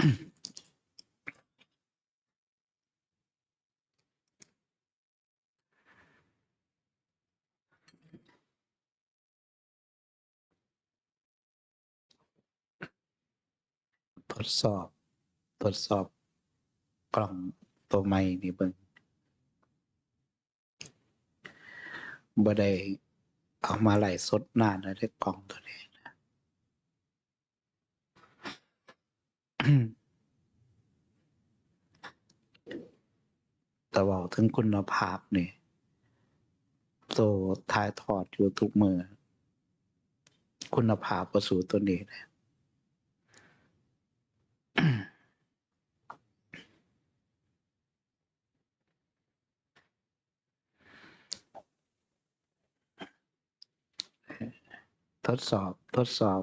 ทดสอบ ทดสอบกล่องตัวใหม่นี่เบิ่งบ่ได้เอามาไหลสดนานแล้วได้กล่องตัวนี้นะ แต่ว่าถึงคุณภาพนี่โตถ่ายทอดอยู่ทุกมือ คุณภาพประสูตัวนี้นะทดสอบทดสอบ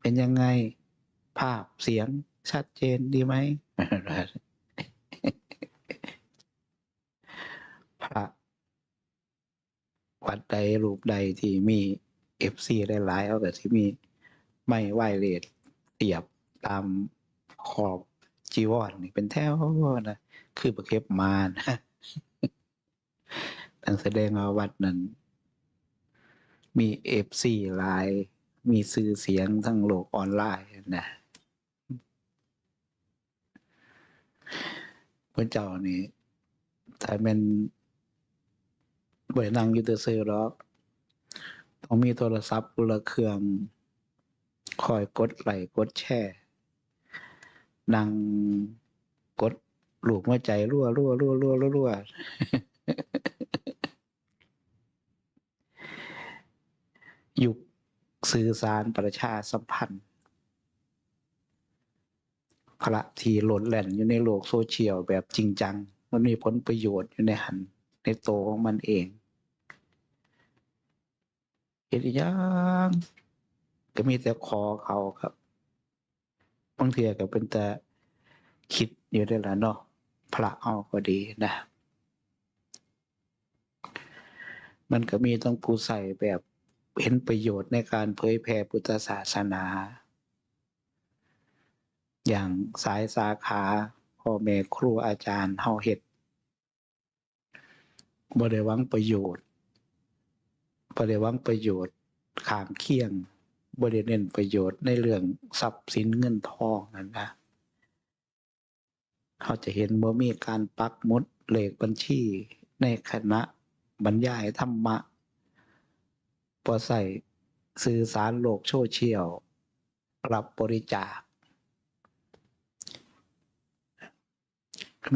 เป็นยังไงภาพเสียง ชัดเจนดีไหมพระวัดใดรูปใดที่มีเอฟซีหลายๆเอาแต่ที่มีไม่ไหวเลทเตียบตามขอบจีวรนี่เป็นแถวนะคือประเก็บมานะตั้งแสดงว่าวัดนั้น มีเอฟซีหลาย มีสื่อเสียงทั้งโลกออนไลน์นะ พระเจ้านี่ถ้าเป็นบรินั่งอยูเตอร์ซื้อหรอกต้องมีโทรศัพท์คนละเครื่องคอยกดไหลกดแชร์นั่งกดหลูกหัวใจรั่วรั่วรั่วรั่วรั่วรั่วยุคสื่อสารประชาสัมพันธ์ พระที่หล่นแหล่นอยู่ในโลกโซเชียลแบบจริงจัง มันมีผลประโยชน์อยู่ในหันในโตวของมันเองเห็นอย่างก็มีแต่คอเขาครับบางเทีก็เป็นแต่คิดอยู่ได้ละเนาะพระเอาก็ดีนะ มันก็มีต้องผู้ใส่แบบเห็นประโยชน์ในการเผยแผ่พุทธศาสนา อย่างสายสาขาพ่อแม่ครูอาจารย์เฮาเฮ็ดบ่ได้หวังประโยชน์บ่ได้หวังประโยชน์ข้างเคียงบ่ได้เน้นประโยชน์ในเรื่องทรัพย์สินเงินทองนั่นนะเขาจะเห็นบ่มีการปักมุดเลขบัญชีในคณะบรรยายธรรมะพอใส่สื่อสารโลกโซเชียลรับบริจาค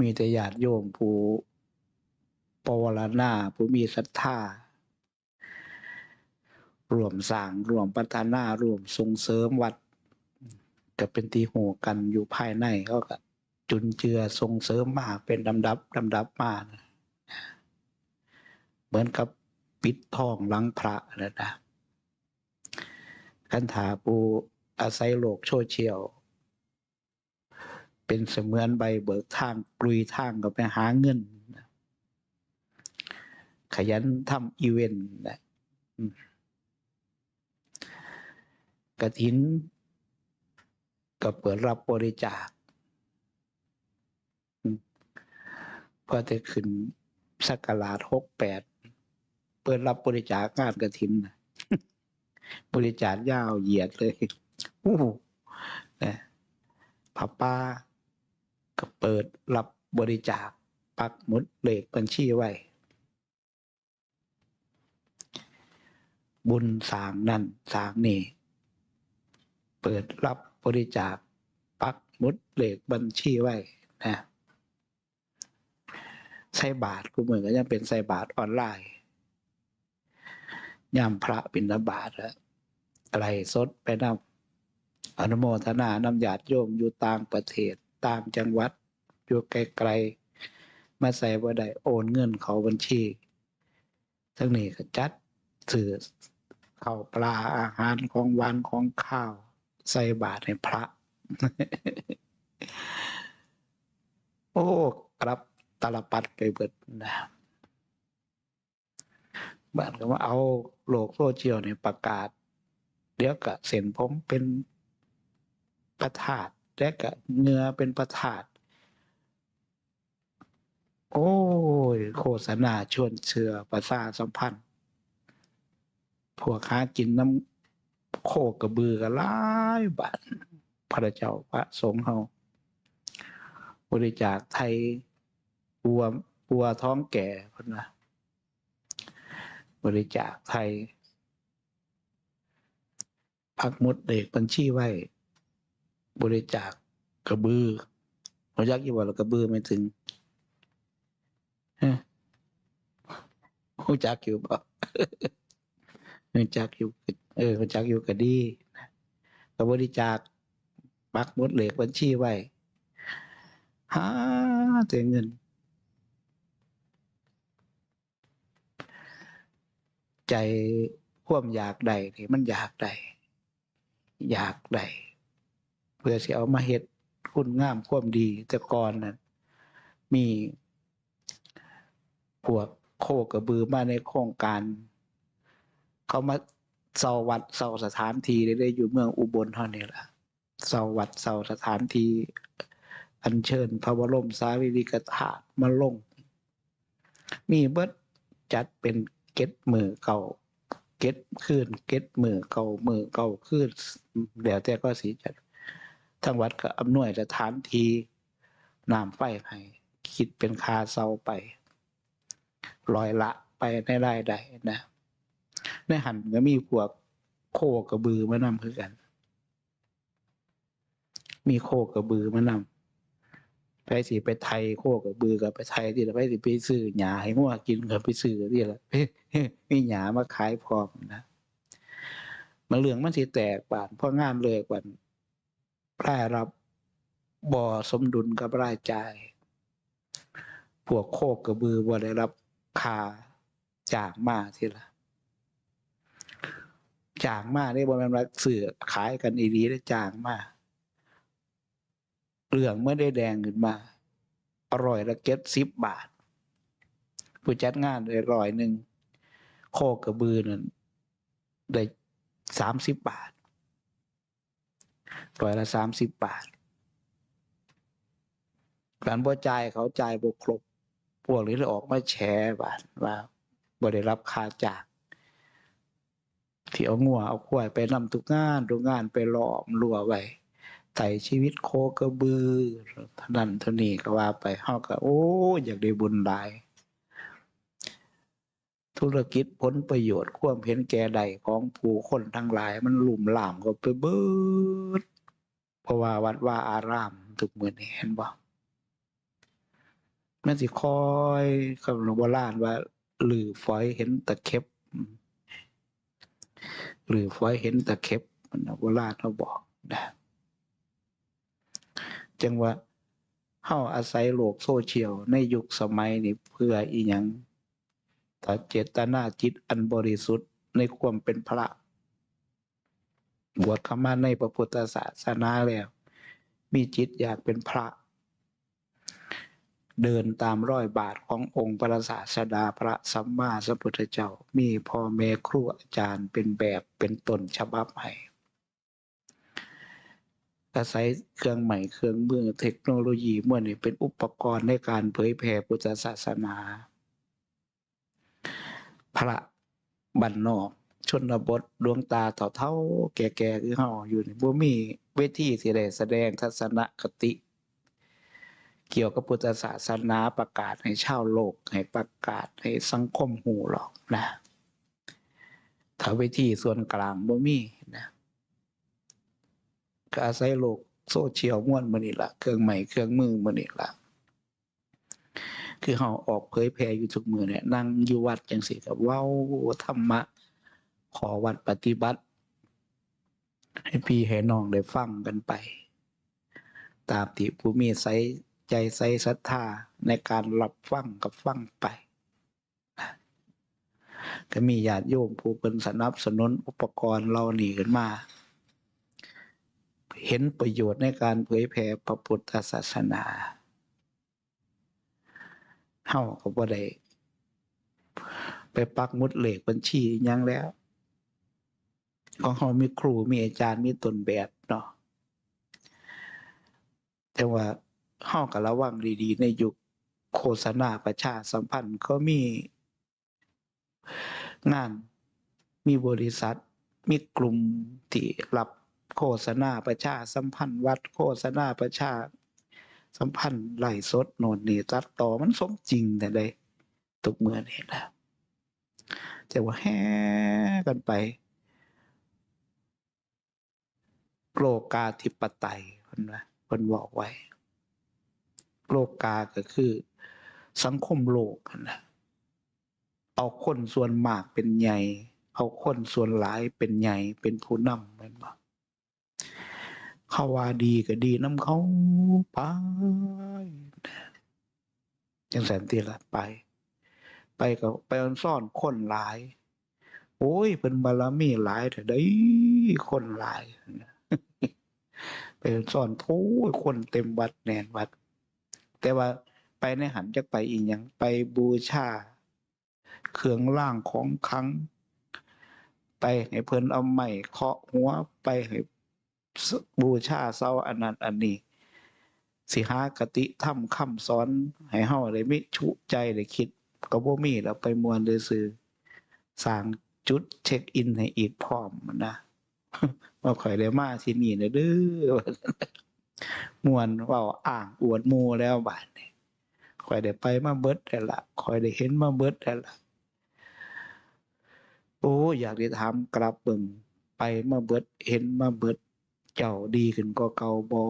มีแต่ญาติโยมผู้ปวารณาผู้มีศรัทธารวมสร้างรวมพัฒนารวมส่งเสริมวัดก็เป็นตีโหกันอยู่ภายในก็ก็จุนเจือส่งเสริมมาเป็นลำดับลำดับมานะเหมือนกับปิดทองหลังพระนะนะคันถาปูอาศัยโลกโซเชียล เป็นเสมือนใบเบิกทางกลุยทางก็ไปหาเงิน ขยันทำอีเวนต์นะกระถินก็เปิดรับบริจาคอืมพอจะขึ้นสักราชหกแปดเปิดรับบริจาคงานกระถินนะบริจาคยาวเหยียดเลย อู้หูนะผับป้า ก็เปิดรับบริจาคปักหมุดเลขบัญชีไว้ บุญสางนั่นสางนี่เปิดรับบริจาคปักหมุดเลขบัญชีไว้นะใส่บาทกูเหมือนก็ยังเป็นใส่บาทออนไลน์ยามพระบิณฑบาตแล้วอะไรสดไปนำอนุโมทนานำญาติโยมอยู่ต่างประเทศ ตางจังหวัด อยู่ไกลๆมาใส่บ่ได้โอนเงินเขาบัญชีทั้งนี้ก็จัดสื่อข้าวปลาอาหารของหวานของข้าวใส่บาตรให้พระ โอ้ครับตาลปัดไปเบิดนะบ้านก็ว่าเอาโลกโซเชียลเนี่ยประกาศ เดี๋ยวก็เส้นผมเป็นประธาต แต่กะเงือเป็นประถาดโอ้ย โฆษณาชวนเชื่อประสาสัมพันธ์พวกค้ากินน้ำโคกระบือกันหลายบาทพระเจ้าพระสงฆ์เฮาบริจาคไทยปัวปัวท้องแก่พนนะบริจาคไทย พักหมดเด็กบัญชีไว้ บริจาคกระบือเรายักอยี่ว่าเรากระบือไม่ถึงฮะรู้จักอยู่เปล่ารู้จักอยู่ เออรู้จักอยู่ก็ดีนะก็บริจาคปักมดเหล็กบัญชีไว้หาแต่เงิน ใจความอยากใดนี่มันอยากใดอยากใด เพื่อสิเอามาเฮ็ดคุณงามความดีแต่ก่อนนั้นมีพวกโคกระบือมาในโครงการ เขามาเสาวัดเสาสถานทีได้อยู่เมืองอุบลเท่านี้ละเสาวัดเสาสถานทีอัญเชิญพระบรมสารีริกธาตุมาลง มีเบิดจัดเป็นเก็ดมือเก่า เก็ดขึ้นเก็ดมือเก่ามือเก่าขึ้นเดี๋ยวแต่ก็สีจัด ทั้งวัดก็อำนวยสถานทีน้ำไฟให้คิดเป็นคาเซาไปลอยละไปในรายได้นะในหันก็มีพวกโคกระบือมานำคือกัน มีโคกระบือมานำไปสิไปไทยโคกระบือกับไปไทยที่ละไปสิไปซื้อหญ้าให้งัวกินกับไปซื้อที่ละมีหญ้ามาขายพร้อมนะมันเหลืองมันสิแตกบานเพราะงานเลยกว่า รายรับบ่สมดุลกับรายจ่าย พวกโคกระบือบ่ได้รับค่าจางมาทีละจางมาได้บ่แม่นว่าซื้อขายกันอีหลีได้จางมาเหลืองเมื่อได้แดงขึ้นมา อร่อยละเก็บสิบบาท ผู้จัดงานได้ร้อยหนึ่งโคกระบือนั่นได้สามสิบบาท ร้อยละสามสิบบาทการบ่จ่ายเขาจ่ายบ่ครบ พวกนี้เลยออกมาแฉบาทว่าบ่ได้รับค่าจางที่เอางัวเอาควายไปนำทุกงานทุกงานไปล้อมรั้วไว้ไถ่ชีวิตโคกระบือท่านั้นเท่านี้ก็ว่าไปเฮาก็โอ้อยากได้บุญหลาย ธุรกิจผลประโยชน์ความเห็นแก่ใดของผู้คนทั้งหลาย มันหลุ่มหลามก็ไปเบิดเพราะว่าวัดว่าอารามทุกเหมือนเห็นบ่มันสิคอยคำหลวงโบราณว่า หรือฝอยเห็นตะเข็บหรือฝอยเห็นตะเข็บมันโบราณเขาบอกนะจังว่าเฮาอาศัยโลกโซเชียลในยุคสมัยนี้เพื่ออีหยัง ถ้าเจตนาจิตอันบริสุทธิ์ในความเป็นพระ บวชเข้ามาในพระพุทธศาสนาแล้ว มีจิตอยากเป็นพระ เดินตามรอยบาทขององค์พระศาสดาพระสัมมาสัมพุทธเจ้า มีพ่อแม่ครูอาจารย์เป็นแบบเป็นตนฉบับให้อาศัยเครื่องใหม่เครื่องมือเทคโนโลยีเมื่อนี่เป็นอุปกรณ์ในการเผยแผ่พุทธศาสนา พระบันนอก ชนบทดวงตาเท่าเท่าแก่ๆคือเฮาอยู่ในี่บ่มีเวทีสิได้แสดงทัศนคติ เกี่ยวกับพุทธศาสนาประกาศให้ชาวโลก ให้ประกาศให้สังคมหูหรอกนะถ้าเวทีส่วนกลางบ่มีนะก็อาศัยโลกโซเชียลม่วนมือนี้ล่ะเครื่องใหม่เครื่องมือมือนี้ล่ะ คือเฮาออกเผยแพร่อยู่ทุกมือเนี่ยนั่งอยู่วัดจังซี่ก็เว้าธรรมะ ขอวัดปฏิบัติ ให้พี่ให้น้องได้ฟังกันไป ตามที่ผู้มีใสใจใสศรัทธาในการรับฟังกับฟังไปก็มีญาติโยมผู้เป็นสนับสนุนอุปกรณ์เหล่านี้ขึ้นมา เห็นประโยชน์ในการเผยแผ่พระพุทธศาสนา เฮาก็บ่ได้ไปปักมุดเลขบัญชียังแล้ว ของเฮามีครูมีอาจารย์มีตนแบบเนาะแต่ว่าเฮาก็ระวังดีๆ ในยุคโฆษณาประชาสัมพันธ์ก็มีงานมีบริษัท มีกลุ่มที่รับโฆษณาประชาสัมพันธ์วัดโฆษณาประชา สัมพันธ์ไล่สดโนนนี่ตัดต่อมันสมจริงแต่ใดทุกเมื่อนี่แหละแต่ว่าแห่กันไป โลกาธิปไตยเพิ่นว่าเพิ่นบอกไว้ โลกาก็คือ สังคมโลกนะเอาคนส่วนมากเป็นใหญ่ เอาคนส่วนหลายเป็นใหญ่เป็นผู้นำแม่นบ่ เขาว่าดีก็ดีนำเขาไปจังแสนติละไป ไปก็ไปออนซ่อนคนหลาย โอ้ยเพิ่นบารมีหลายเถอะได้คนหลายไปซ่อนโอ้ยคนเต็มวัดแน่นวัด แต่ว่าไปในหันจักไปอีกอย่างไปบูชาเครื่องร่างของขลังไปให้เพิ่นเอาไม้เคาะหัวไปให้ บูชาเสาอันนั้นอันนี้ สิหากติธรรมคำสอนให้เฮาได้มีชุใจได้คิดก็บ่มีแล้วไปมวนซื่อสร้างจุดเช็คอินให้อีกพร้อมนะว่าข่อยได้มาที่นี่นะเด้อมวนว้าอ้างอวดมู่แล้วบาดนี้ข่อยได้ไปมาเบิดแล้วละข่อยได้เห็นมาเบิดแล้วละโอ้อยากได้ถามกลับเบิ่งไปมาเบิดเห็นมาเบิด เจ้าดีขึ้นกว่าเก่าบ่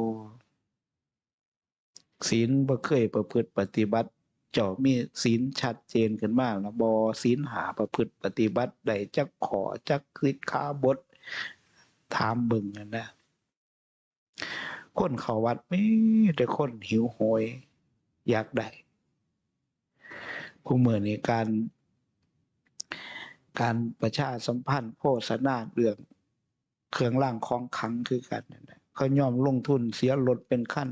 ศีลบ่เคยประพฤติปฏิบัติ เจ้ามีศีลชัดเจนขึ้นมาแล้วบ่ศีลหาประพฤติปฏิบัติได้จักขอจักคิดค้าบทถามเบิ่งนั่นนะคนเขาวัดมีแต่คนหิวโหย อยากได้ผู้มื้อนี้การ การประชาสัมพันธ์โฆษณาเรื่อง เครื่องรางของขังคือกันเขายอมลงทุนเสียรถเป็นขั้น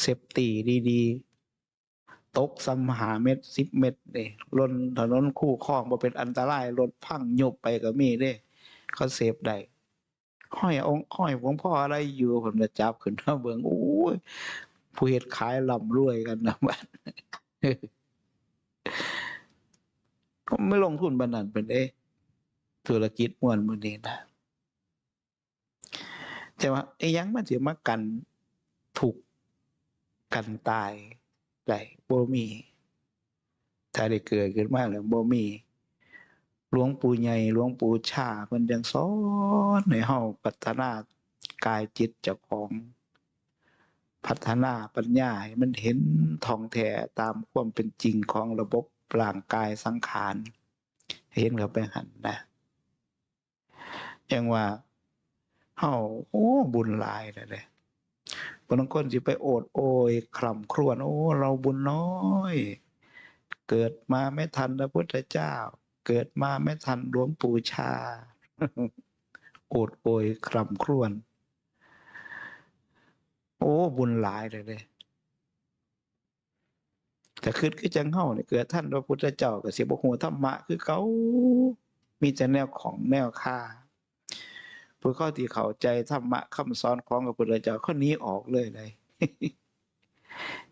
เซฟตีดีๆ ตกสำหาเม็ดสิบเม็ดเด้ลนถนนคู่คลองบ่เป็นอันตรายรถพังยบไปก็มีเด้ เขาเซฟได้ห้อยองค์ห้อยหลวงพ่ออะไรอยู่ผมจะจับขึ้นมาเบิ่งโอ้ยผู้เฮ็ดขายร่ำรวยกันนะบัดก็ไม่ลงทุนบันนั้นเป็นเด้ธุรกิจม่วนมือนี้นะ แต่ว่าไอ้ยังมันสิมากันถูกกันตายได้บ่มี ถ้าได้เกิดขึ้นมาแล้วบ่มีหลวงปู่ใหญ่หลวงปู่ชาเพิ่นยังสอนให้เฮาพัฒนากายจิตเจ้าของ พัฒนาปัญญาให้มันเห็นทองแท้ตามความเป็นจริงของระบบร่างกายสังขารเห็นเขาไปหันนะอย่างว่า เฮาโอ้บุญหลายแล้วเด้บางคนสิไปโอดโอยคร่ำครวญโอ้ เราบุญน้อย เกิดมาไม่ทันพระพุทธเจ้า เกิดมาไม่ทันหลวงปู่ชา โอดโอยคร่ำครวญโอ้บุญหลายเลยเลยแต่คือคือจังเฮาเนี่ยเกิดท่านพระพุทธเจ้าก็สิบ่ฮู้ธรรมะคือเขามีแต่แนวของแนวค่า ผู้เข้าที่เข้าใจธรรมะคำสอนของพระพุทธเจ้าเขาหนี้ออกเลยเลย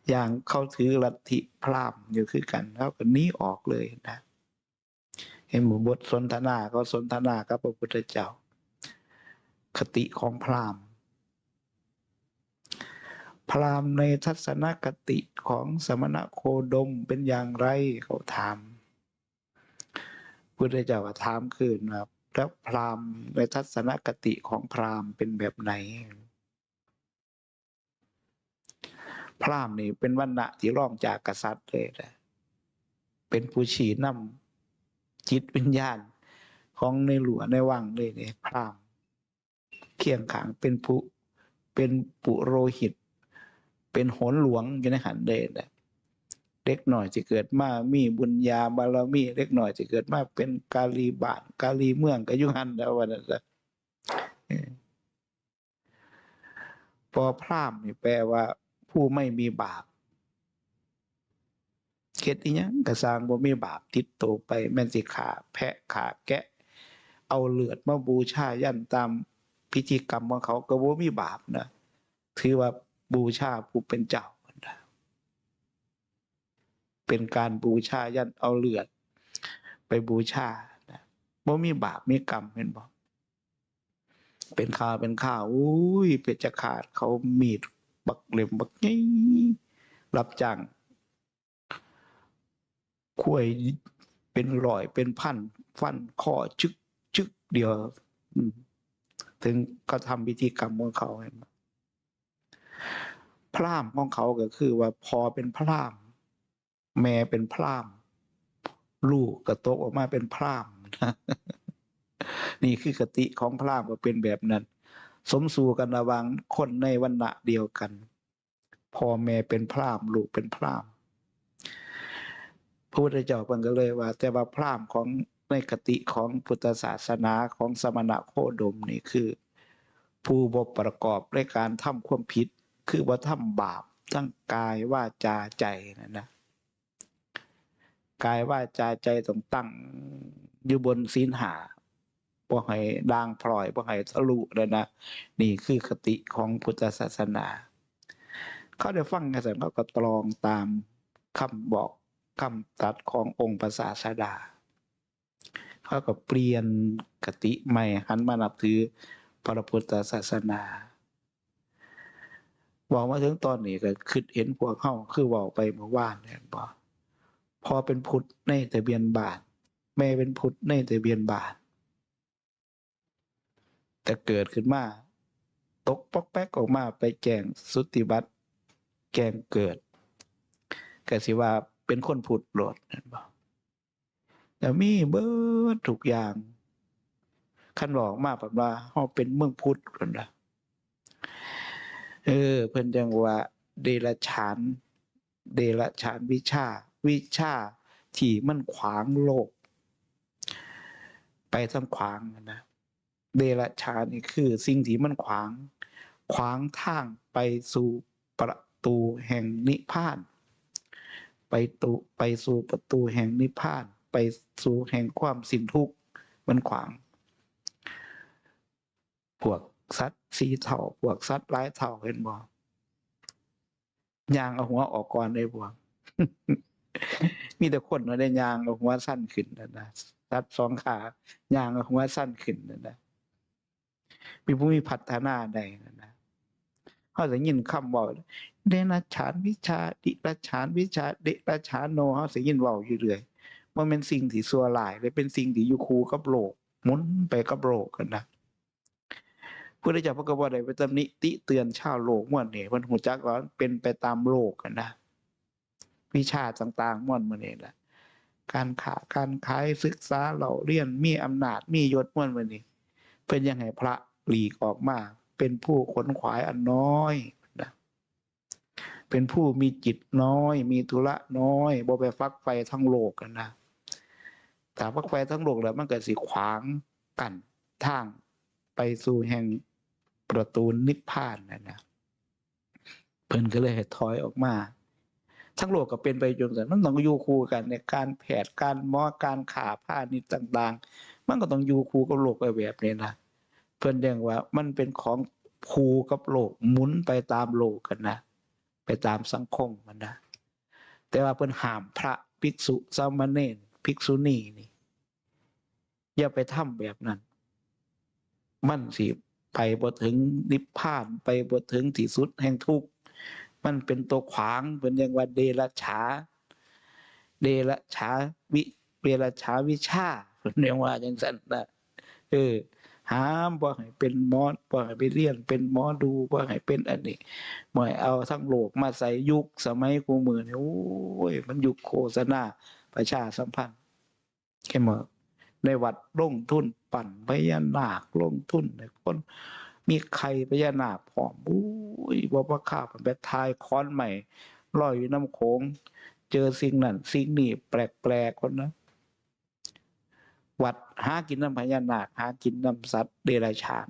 อย่างเขาถือลัทธิพราหมณ์อยู่คือกันเขาก็หนี้ออกเลยนะเห็นหมู่บทสนทนาก็สนทนากับพระพุทธเจ้า คติของพราหมณ์พราหมณ์ในทัศนคติของสมณะโคดมเป็นอย่างไรเขาถามพุทธเจ้าก็ถามคืนว่า แล้วพราหมณ์ในทัศนคติของพราหมณ์เป็นแบบไหน พราหมณ์นี่เป็นวันณะที่ร่องจากกษัตริย์เลยนะเป็นผู้ชี้นำจิตวิญญาณของในหลวงในวังเลยเนี่ยพราหมณ์เคียงขางเป็นผู้เป็นปุโรหิต เป็นโหนหลวงอยู่ในหันเดชนะ เด็กหน่อยจะเกิดมามีบุญญาบารมีเด็กหน่อยจะเกิดมาเป็นกาลีบาทกาลีเมืองกยุหันแล้ววันนั้นพอพรามนี่แปลว่า ผู้ไม่มีบาปเฮ็ดอีหยังก็สร้างบ่มีบาปติดตัวไป แม่นสิขาแพะขาแกะ เอาเลือดมาบูชายันตามพิธีกรรมของเขาก็บ่มีบาปนะถือว่าบูชาผู้เป็นเจ้า เป็นการบูชายันเอาเลือด ไปบูชาบ่มีบาปมีกรรมเห็นบ่เป็นข่าวเป็นข่าวอุ้ยเพชฌฆาตเขามีดบักเหล่มบักงี้รับจ้างคุยเป็นร้อยเป็นพัน ฟันคอชึกชึกเดียวถึงก็ทำพิธีกรรมของเขาเห็นไหมพราหมณ์ของเขาก็คือว่าพอเป็นพราหมณ์ แม่เป็นพรามลูกกระตกออกมาเป็นพรามนะนี่คือกติของพรามก็เป็นแบบนั้น สมสู่กันระวังคนในวันณะเดียวกันพ่อแม่เป็นพรามลูกเป็นพรามพระพุทธเจ้าเพิ่นก็เลยว่า แต่ว่าพรามของในกติของพุทธศาสนาของสมณะโคดมนี่คือ ผู้บประกอบในการทำความผิด คือบ่าทำบาปทั้งกายวาจาใจนั่นนะ กายว่าจาใจต้องตั้งอยู่บนศีลหาบ่ให้ด่างพลอยบ่ให้ทะลุเลยนะนี่คือคติของพุทธศาสนา เขาได้ฟังกันเสร็จเขาก็ตรองตามคำบอกคำตัดขององค์พระศาสดา เขาก็เปลี่ยนกติใหม่หันมานับถือพระพุทธศาสนาบอกมาถึงตอนนี้ก็คิดเห็นพวกเข้าคือเว่าไปเมื่อวานเนี่ยบอก พอเป็นพุทธในทะเบียนบาท แม่เป็นพุทธในทะเบียนบาท แต่เกิดขึ้นมา ตกปอกแป๊กออกมาไปแจงสุติบัติแกงเกิดก็สิว่าเป็นคนพุทธโลดนั่นบ่แต่มีเบิดทุกอย่างคันบอกมาแบบว่าเฮาเป็นเมืองพุทธกันนะเออ เพิ่นจังว่า เดรัจฉาน เดรัจฉานวิชา วิชาที่มันขวางโลก ไปทางขวางนะเดรัจฉานนี่คือ สิ่งที่มันขวาง ขวางทางไปสู่ประตูแห่งนิพพาน ไปตูไปสู่ประตูแห่งนิพพาน ไปสู่แห่งความสิ้นทุกข์มันขวาง พวกสัตว์สีเท่าพวกสัตว์หลายเท่าเห็นบ่ยางเอาหัวออกก่อนได้บ่ มีแต่คนมาได้ยางเอาหัวสั้นขึ้นนะนะสัตว์สองขายางเอาหัวสั้นขึ้นนะนะมีผู้มีพัฒนาใดนะนะเขาจะยินคำเว่าเดรัจฉานวิชาดิรัจฉานวิชาเดรัจฉานโนเขาจะยินเว่าอยู่เรื่อยว่าเป็นสิ่งที่ซัวหลายเลยเป็นสิ่งที่อยู่คูกับโลกหมุนไปกับโลกกันนะพุทธเจ้าพระกบฏได้ไปตำหนิติเตือนชาวโลกม่วนเนี่ยมันหูจักว่าเป็นไปตามโลกกันนะ วิชาต่างๆม่วนมันนี่แหละการขาการขายศึกษาเราเรียนมีอำนาจมียศม่วนมันนี่เป็นยังไงพระหลีกออกมา เป็นผู้ขนขวายอันน้อยนะเป็นผู้มีจิตน้อย มีธุระน้อยบ่ไปฟักไฟทั้งโลกกันนะถ้าฟักไฟทั้งโลกแล้วมันเกิดสิขวางกันทางไปสู่แห่งประตูนิพพานนะนะเพิ่นก็เลยถอยออกมา ทั้งโลกก็เป็นไปจนแต่มันต้องอยู่คู่กันในการแผดการมอการขาผ้านี่ต่างๆ มันก็ต้องอยู่คู่กับโลกไปแบบนี้นะเพิ่อนเรียกว่ามันเป็นของคู่กับโลกหมุนไปตามโลกกันนะไปตามสังคมมันนะแต่ว่าเพิ่อนห้ามพระภิกษุสามเณรภิกษุณีนี่อย่าไปทำแบบนั้น มันสิไปบ่ถึงนิพพานไปบ่ถึงที่สุดแห่งทุกข์ มันเป็นตัวขวางเป็นอย่างว่าเดรัจฉา เดรัจฉาวิเดรัจฉาวิชาเป็นอย่างว่าจังซั่นนะเออห้ามบ่ให้เป็นหมอบ่ให้ไปเรียนเป็นหมอดูบ่ให้เป็นอันนี้บ่ให้เอาทั้งโลกมาใส่ยุคสมัยกูมือนี่โอ้ยมันยุคโฆษณาประชาสัมพันธ์แค่มดในวัดลงทุนปั่นพญานาคลงทุนในคน มีใครพญานาคผอมอุ้ยบ่ว่าข้ามันไปทายค้อนใหม่ลอยอยู่น้ำโขง เจอสิ่งนั้นสิ่งนี้แปลกๆคนนะวัดหากินน้ำพญานาคหากินน้ำสัตว์เดรัจฉาน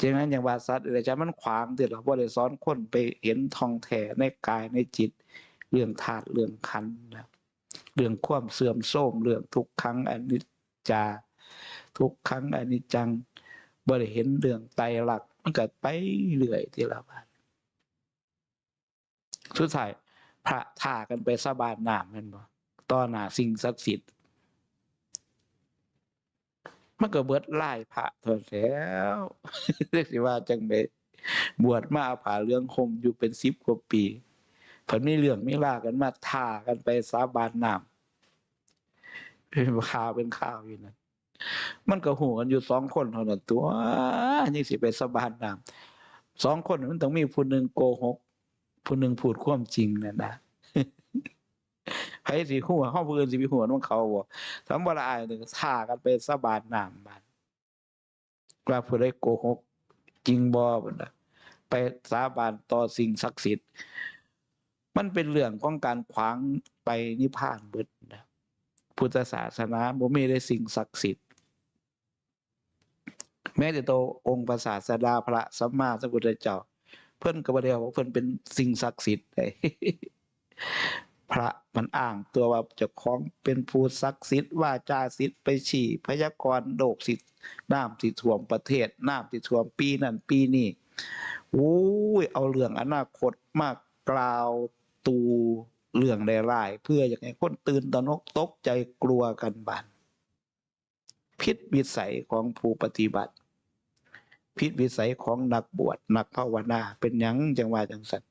จังนั้นอย่างว่าสัตว์เดรัจฉานมันขวางเดือดเราบ่ได้สอนคนไปเห็นทองแท้ในกายในจิต เรื่องธาตุเรื่องขันนะเรื่องความเสื่อมโทรมเรื่องทุกครั้งอนิจจา ทุกครั้งอนิจจัง บ่ได้เห็นเรื่องไตรลักมันก็ไปเรื่อยทีละบาทสุดท้ายพระท่ากันไปสาบานหน้ำแม่นบ่ต่อหน้าสิ่งศักดิ์สิทธิ์มันก็เบิดไล่พระเถอะแล้วเรียกสิว่าจังไดบวชมาผ่าเรื่องคมอยู่เป็นสิบกว่าปีผลมีเรื่องไมีลากันมาท่ากันไปสาบานน้ำเป็นข่าวเป็นข่าวอยู่นั่น มันก็หูกันอยู่สองคนเท่านั้นตัวยังสิไปสบานน้ำสองคนมันต้องมีผู้หนึ่งโกหกผู้หนึ่งพูดความจริงนั่นนะไผสิหัวเฮาผู้อื่นสิมีหัวของเขาบ่สำบ่ละอายนึงท่ากันไปสบานน้ำบาดว่าผู้ใดโกหก จริงบ่บัดน่ะไปสาบานต่อสิ่งศักดิ์สิทธิ์ มันเป็นเรื่องของการขวางไปนิพพานเบิดนะ พุทธศาสนาบ่มีได้สิ่งศักดิ์สิทธิ์ แม้แต่ตัวองค์พระศาสดาพระสัมมาสัมพุทธเจ้า เพิ่นก็บ่ได้ว่าเพิ่นเป็นสิ่งศักดิ์สิทธิ์ไดพระมันอ้างตัวว่าเจ้าของเป็นผู้ศักดิ์สิทธิ์ว่าจาสิทธิ์ไปฉี่พยากรณ์โลกสิน้ำสิท่วมประเทศน้ำสิท่วมปีนั้นปีนี้โอ้ยเอาเรื่องอนาคตมากกล่าวตู เรื่องได้ร้ายเพื่ออยากให้คนตื่นตระหนกตกใจกลัวกันบานพิษวิสัยของผู้ปฏิบัติ พิษวิสัยของนักบวชนักภาวนา เป็นยังจังว่าจังสัน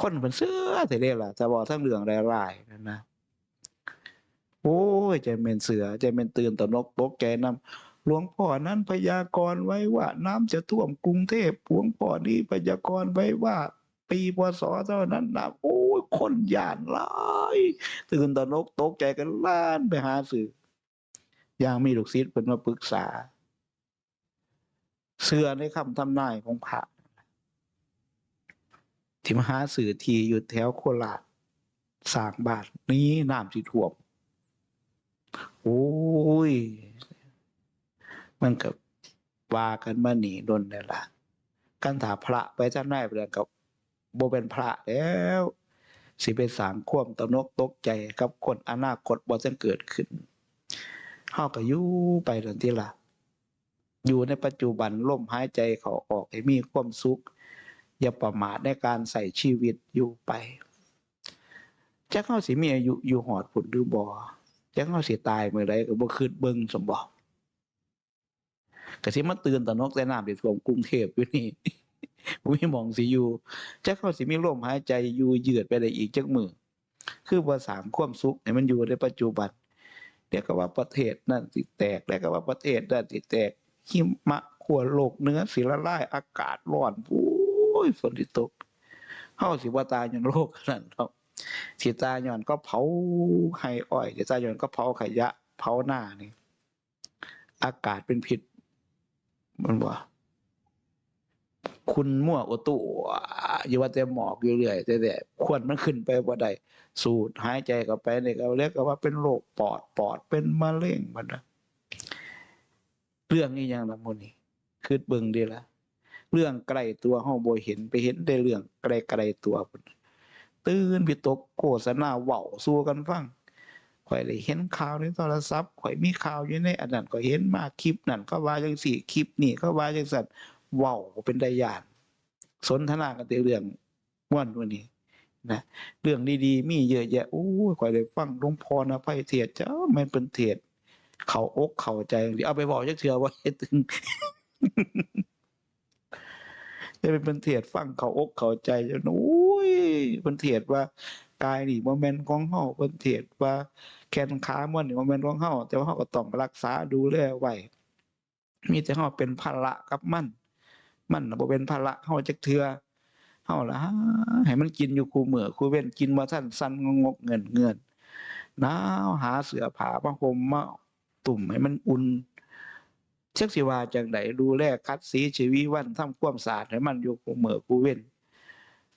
คนเป็นเสื้อแต่เรียล่ะจะบอกทั้งเรื่องร้ายๆนั่นนะโอ้ยใจเป็นเสือใจเป็นตื่นตระหนกตกใจนำหลวงพ่อนั้นพยากรณ์ไว้ว่า น้ำจะท่วมกรุงเทพหลวงพ่อนี้พยากรณ์ไว้ว่า ปีพศเท่านั้นนะโอ้ยคนย่านหลายตื่นตะนกตกใจกันล้านไปหาสื่ออย่างมีลูกศิษย์เป็นมาปรึกษาเชื่อในคำทำนายของพระที่มหาสื่อทีอยู่แถวโคราชสร้างบานนี้น้ำสิท่วมโอ้ย มันกับว่ากันมาหนีดนเนี่ยละกันถาพระไปท่านนายเรื่องกับ บเป็นพระแล้วสิไปสร้างความตนกตกใจกับคนอนาคตบ่จะเกิดขึ้นเฮาก็อยู่ไปทันทีละอยู่ในปัจจุบันลมหายใจเขาออกให้มีความสุข อย่าประมาทในการใส่ชีวิตอยู่ไปจักเฮาสิมีอายุอยู่หอดผุดหรือบ่จักเฮาสิตายเมื่อใดก็บ่คิดเบิ่งสมบ่ก็สิมาตื่นตะนกแต่น้ำที่ท่วมกรุงเทพอยู่นี่ บ่มีหม่องสิอยู่จักเฮาสิมีลมหายใจอยู่ยืดไปได้อีกจักมื้อคือบ่สร้างความสุขให้มันอยู่ในปัจจุบันเดี๋ยวก็ว่าประเทศนั่นสิแตกแล้วก็ว่าประเทศนั่นสิแตกหิมะขั้วโลกเหนือสิละลายอากาศร้อนโอ้ยฝนสิตกเฮาสิบ่ตายย้อนโลกนั้นเนาะสิตายย้อนก็เผาไห้อ้อยสิตายย้อนก็เผาขยะ เผาหน้านี่ อากาศเป็นพิษมันบ่ คุณมั่วโอตุอยู่ว่าแต่หมอกอยู่เรื่อยแต่แต่ควันมันขึ้นไปบ่ได้สูดหายใจเข้าไปนี่ก็เรียกว่าเป็นโรคปอดปอดเป็นมะเร็งบัดนะเรื่องนี้ยังละมุนี่คือเบิ่งดีละเรื่องไกลตัวเฮาบ่เห็นไปเห็นได้เรื่องไกลไกลตัวพุ่นตื่นวิตกโฆษณาเว้าสู่กันฟังข่อยได้เห็นข่าวในโทรศัพท์ข่อยมีข่าวอยู่ในอันนั้นก็เห็นมาคลิปนั่นเขาว่าจังซี่คลิปนี้เขาว่าจังซั่น เว้าเป็นตาย้านสนทนากันแต่เรื่องม่วนวันนี้นะเรื่องดีๆ มีเยอะแยะโอ้ยข่อยได้ฟังหลวงพ่อนะไผเทศน์จ้าแม่นเพิ่นเทศน์เขาอกเข้าใจเอาไปเว้าจักเทื่อบ่เถึงจะเป็นเพิ่นเทศน์ฟังเขาอกเขาใจจนโอ้ยเพิ่นเทศน์ว่ากายนี่บ่แม่นของเฮาเพิ่นเทศน์ว่าแขนขามันนี่บ่แม่นของเฮาแต่ว่าเฮาก็ต้องรักษาดูแลไว้มีแต่เฮาเป็นภาระกับมัน มันบ่เป็นภาระเฮาจักเทือเฮาละให้มันกินอยู่คู่มื้อคู่เว้นกินบ่ทันสั่นงกเงินเงินหนาวหาเสือผามาห่มมาตุ่มให้มันอุ่นจักสิวาจังไดดูแลคัดสีชีวิวันทำความสะอาดให้มันอยู่คู่มื้อคู่เว้น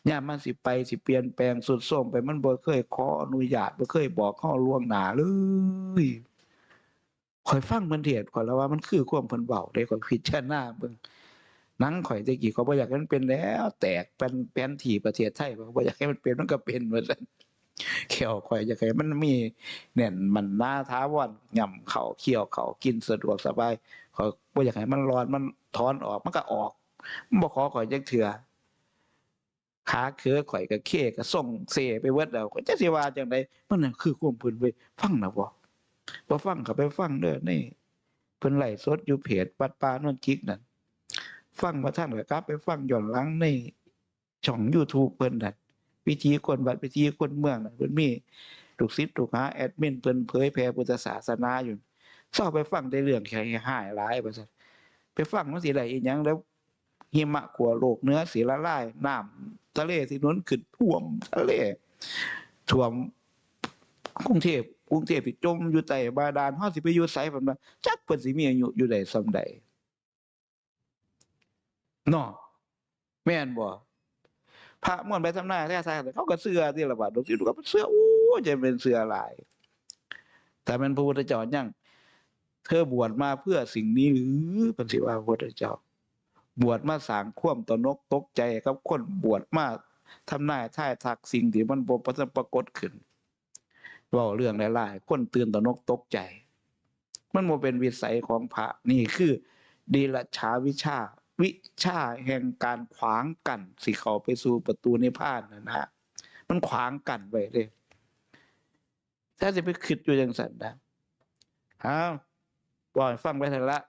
ยามมันสิไปสิเปลี่ยนแปลงสุดโทรมไปมันบ่เคยขออนุญาตบ่เคยบอกเฮาล่วงหน้าเลยข้อยฟังเพิ่นเทศน์ข้อยแล้วว่ามันคือความเพิ่นเว้าเด้ข้อยพิจารณาเบิ่ง นังข่อยแตะกี้เขาบ่อยากให้มันเป็นแล้ว แตกเป็นแผนที่ประเทศไทยเขาบ่อยากให้มันเป็นมันก็เป็นว่าซั่นเขียวข่อยจะให้มันมีเน่นมันหน้าท้าวอนย่ำเขาเคี่ยวเขากินสะดวกสบายข่อยบ่อยากให้มันร้อนมันถอนออกมันก็ออกมันบ่ขอข่อยจักเถื่อขาเคือข่อยก็เคก็ส่งเสไปเวิดแล้วก็จะสิว่าจังไดมันน่ะคือความพิ่นเว้ยฟังนะบ่บ่ฟังก็ไปฟังเด้อนี่เพิ่นไลฟ์สดอยู่เพจวัดปานนจิกนั่น ฟังบ่ทันก็กลับ ไปฟังย้อนหลังในช่อง YouTube เพิ่นนั่นวิธีคนวัดวิธีคนเมืองน่ะเพิ่นมีลูกศิษย์ลูกหาแอดมินเพิ่นเผยแผ่พุทธศาสนาอยู่ชอบไปฟังแต่เรื่องแค่หายหลายว่าซั่นไปฟังมันสิได้อีหยังแล้วหิมะขัวโลกเนื้อสิละลายน้ำทะเลสิหนุนขึ้นท่วมทะเลท่วมกรุงเทพกรุงเทพสิจมอยู่ใต้บาดาลเฮาสิไปอยู่ไสเพิ่นว่าจักเพิ่นสิมีอายุอยู่ได้ส่ำใด เนาะแม่นบ่พระม่วนไปทำหน้าแท้ๆเขาก็เสื้อที่ละบาดดอกสิลูกก็เสื้อโอ้จะเป็นเสื้อลาย แต่เป็นพระพุทธเจ้ายังเธอบวชมาเพื่อสิ่งนี้หรือเป็นสิว่าพระพุทธเจ้า บวชมาสางควมตนกตกใจกับคนบวชมาทำหน้าท่ายทักสิ่งที่มันบ่ประปรากฏขึ้นเว้าเรื่องหลายๆคนตื่นตนกตกใจ มันบ่เป็นวิสัยของพระนี่คือดีลฉาวิชา วิชาแห่งการขวางกันสิเขาไปสู่ประตูนิพพานนะฮะมันขวางกันไว้เลยถ้าจะไปคิดอยู่จังสันนะฮะบ่อยฟังไปเถอะละ